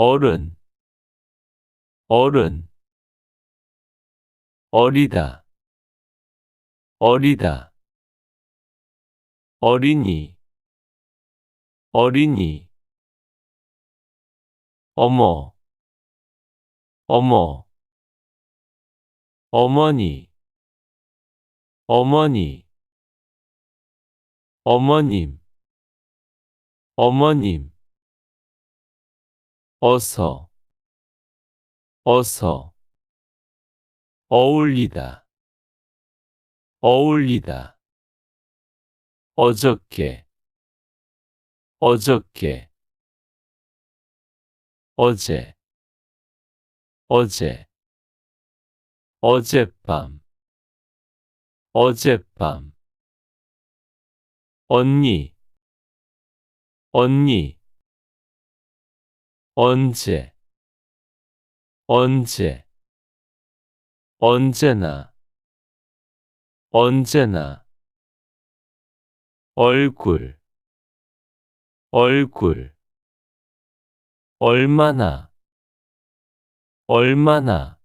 어른, 어른, 어리다, 어리다, 어린이, 어린이, 어머, 어머, 어머니, 어머니, 어머님, 어머님, 어서, 어서, 어울리다, 어울리다, 어저께, 어저께, 어제, 어제, 어젯밤, 어젯밤, 언니, 언니, 언제, 언제, 언제나, 언제나, 얼굴, 얼굴, 얼마나, 얼마나,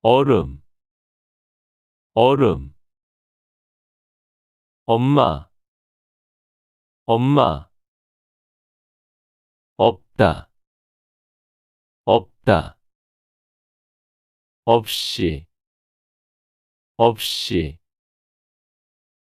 얼음, 얼음, 엄마, 엄마, 없다, 없다, 없이, 없이,